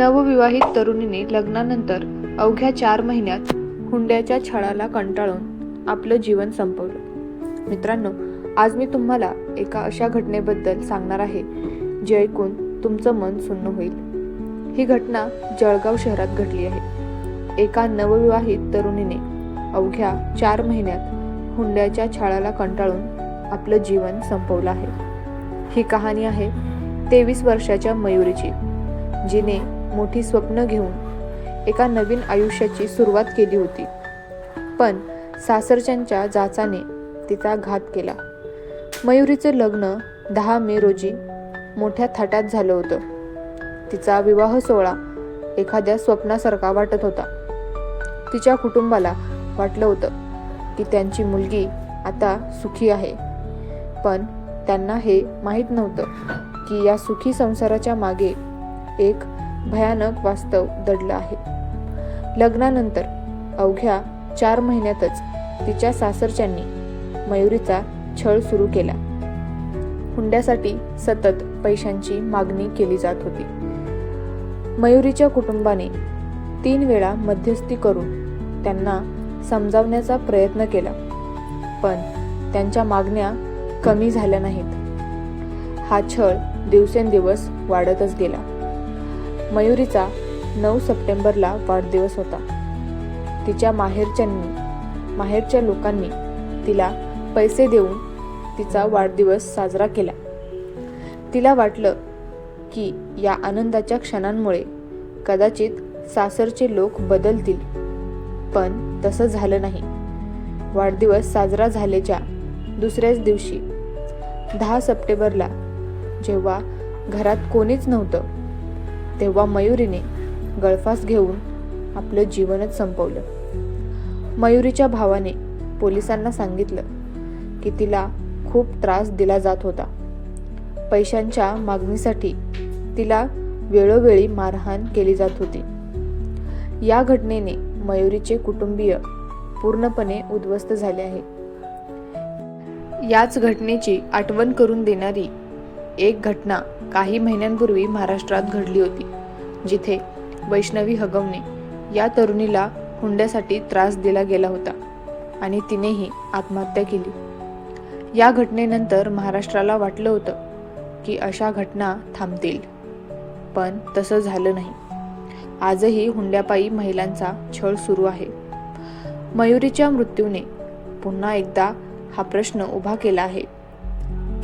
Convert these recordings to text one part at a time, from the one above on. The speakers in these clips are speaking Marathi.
नवविवाहित तरुणीने लग्नानंतर अवघ्या चार महिन्यात हुंड्याच्या छळाला कंटाळून आपलं जीवन संपवलं. मित्रांनो आज मी तुम्हाला एका अशा घटनेबद्दल सांगणार आहे जे ऐकून तुमचं मन सुन्न होईल. ही घटना जळगाव शहरात घडली आहे. एका नवविवाहित तरुणीने अवघ्या चार महिन्यात हुंड्याच्या छळाला कंटाळून आपलं जीवन संपवलं आहे. ही कहाणी आहे तेवीस वर्षाच्या मयुरीची जिने मोठी स्वप्न घेऊन एका नवीन आयुष्याची सुरुवात केली होती. पण सासरच्यांच्या जाचाने तिचा घात केला. मयुरीचं लग्न दहा मे रोजी मोठ्या थाटात झालं होतं. तिचा विवाह सोहळा एखाद्या स्वप्नासारखा वाटत होता. तिच्या कुटुंबाला वाटलं होतं की त्यांची मुलगी आता सुखी आहे. पण त्यांना हे माहीत नव्हतं की या सुखी संसाराच्या मागे एक भयानक वास्तव दडलं आहे. लग्नानंतर अवघ्या चार महिन्यातच तिच्या सासरच्यांनी मयुरीचा छळ सुरू केला. हुंड्यासाठी सतत पैशांची मागणी केली जात होती. मयुरीच्या कुटुंबाने तीन वेळा मध्यस्थी करून त्यांना समजावण्याचा प्रयत्न केला पण त्यांच्या मागण्या कमी झाल्या नाहीत. हा छळ दिवसेंदिवस वाढतच गेला. मयुरीचा नऊ सप्टेंबरला वाढदिवस होता. तिच्या माहेरच्यांनी माहेरच्या लोकांनी तिला पैसे देऊन तिचा वाढदिवस साजरा केला. तिला वाटलं की या आनंदाच्या क्षणांमुळे कदाचित सासरचे लोक बदलतील पण तसं झालं नाही. वाढदिवस साजरा झाल्याच्या दुसऱ्याच दिवशी दहा सप्टेंबरला जेव्हा घरात कोणीच नव्हतं तेव्हा मयुरीने गळफास घेऊन आपलं जीवनच संपवलं. मयुरीच्या भावाने पोलिसांना सांगितलं की तिला खूप त्रास दिला जात होता. पैशांच्या मागणीसाठी तिला वेळोवेळी मारहाण केली जात होती. या घटनेने मयुरीचे कुटुंबीय पूर्णपणे उद्ध्वस्त झाले आहे. याच घटनेची आठवण करून देणारी एक घटना काही महिन्यांपूर्वी महाराष्ट्रात घडली होती जिथे वैष्णवी हगवणे या तरुणीला हुंड्यासाठी त्रास दिला गेला होता आणि तिनेही आत्महत्या केली. या घटनेनंतर महाराष्ट्राला वाटलं होतं की अशा घटना थांबतील पण तसं झालं नाही. आजही हुंड्यापायी महिलांचा छळ सुरू आहे. मयुरीच्या मृत्यूने पुन्हा एकदा हा प्रश्न उभा केला आहे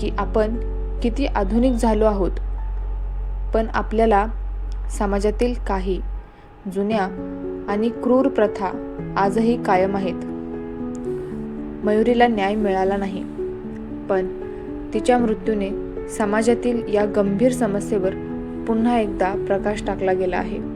की आपण किती आधुनिक झालो आहोत. पण आपल्याला समाजातील काही जुन्या आणि क्रूर प्रथा आजही कायम आहेत. मयुरीला न्याय मिळाला नाही. पण तिच्या मृत्यूने समाजातील या गंभीर समस्येवर पुन्हा एकदा प्रकाश टाकला गेला आहे.